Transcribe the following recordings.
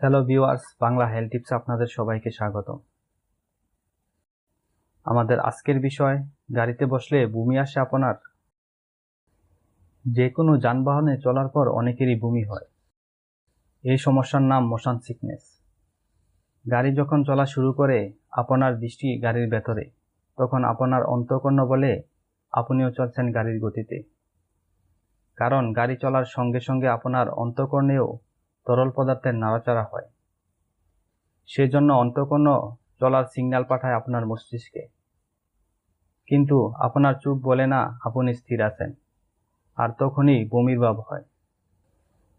Hello viewers Bangla health tips আপনাদের সবাইকে স্বাগত আমাদের আজকের বিষয়, গাড়িতে বসলে বমি আসে আপনার? যে কোনো যানবাহনে চলার পর অনেকেরই বমি হয়। এই সমস্যার নাম মোশন সিকনেস গাড়ি যখন চলা শুরু করে, আপনার দৃষ্টি গাড়ির ভেতরে। তখন আপনার অন্তকর্ণ বলে, আপনিও চলছেন গাড়ির গতিতে। কারণ গাড়ি চলার সঙ্গে সঙ্গে আপনার অন্তকর্ণেও তরল পদার্থের নাড়াচাড়া হয়। সেজন্য অন্তকর্ণ চলার সিগন্যাল পাঠায় আপনার মস্তিষ্কে। কিন্তু আপনার চোখ বলে না, আপনি স্থির আছেন। আর তখনই বমির ভাব হয়।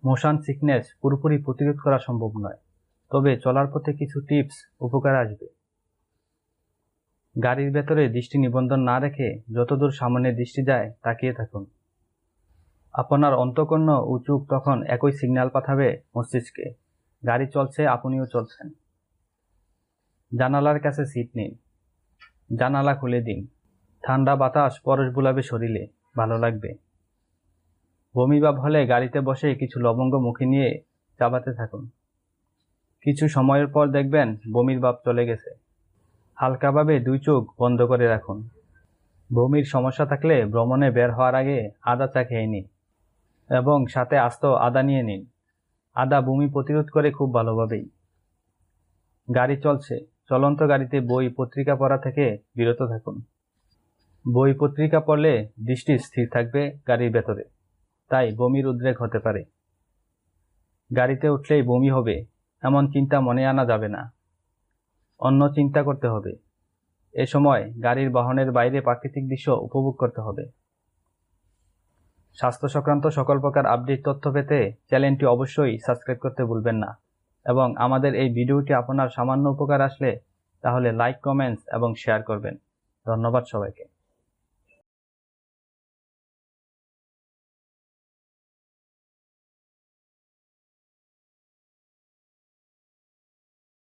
মোশন সিকনেস পুরোপুরি প্রতিরোধ করা সম্ভব নয়। তবে চলার পথে কিছু টিপস উপকার আসবে। গাড়ির ভেতরে দৃষ্টি নিবন্ধন না রেখে যতদূর সামনে দৃষ্টি যায়, তাকিয়ে থাকুন। আপনার অন্তকর্ণ ও চোখ তখন একই সিগন্যাল পাঠাবে মস্তিষ্কে। গাড়ি চলছে, আপনিও চলছেন। জানালার কাছে সিট নিন। জানালা খুলে দিন। ঠান্ডা বাতাস পরশ বুলাবে শরীরে, ভালো লাগবে। বমি ভাব হলে গাড়িতে বসে কিছু লবঙ্গ মুখে নিয়ে চাবাতে থাকুন। কিছু সময়ের পর দেখবেন বমির ভাব চলে গেছে। হালকাভাবে দুই চোখ বন্ধ করে রাখুন। বমির সমস্যা থাকলে ভ্রমণে বের হওয়ার আগে আদা চা খেয়ে নিন। এবং সাথে আস্ত আদা নিয়ে নিন। আদা বমি প্রতিরোধ করে খুব ভালোভাবেই। গাড়ি চলছে। চলন্ত গাড়িতে বই, পত্রিকা পড়া থেকে বিরত থাকুন। বই, পত্রিকা পড়লে দৃষ্টি স্থির থাকবে গাড়ির ভেতরে। তাই বমির উদ্রেক হতে পারে। গাড়িতে উঠলেই বমি হবে, এমন চিন্তা মনে আনা যাবে না। অন্য চিন্তা করতে হবে। এ সময় গাড়ির বাহনের বাইরে প্রাকৃতিক দৃশ্য উপভোগ করতে হবে। স্বাস্থ্য সংক্রান্ত সকল প্রকার আপডেট তথ্য পেতে চ্যানেলটি অবশ্যই সাবস্ক্রাইব করতে ভুলবেন না। এবং আমাদের এই ভিডিওটি আপনার সামান্য উপকার আসলে তাহলে লাইক কমেন্টস এবং শেয়ার করবেন। ধন্যবাদ সবাইকে।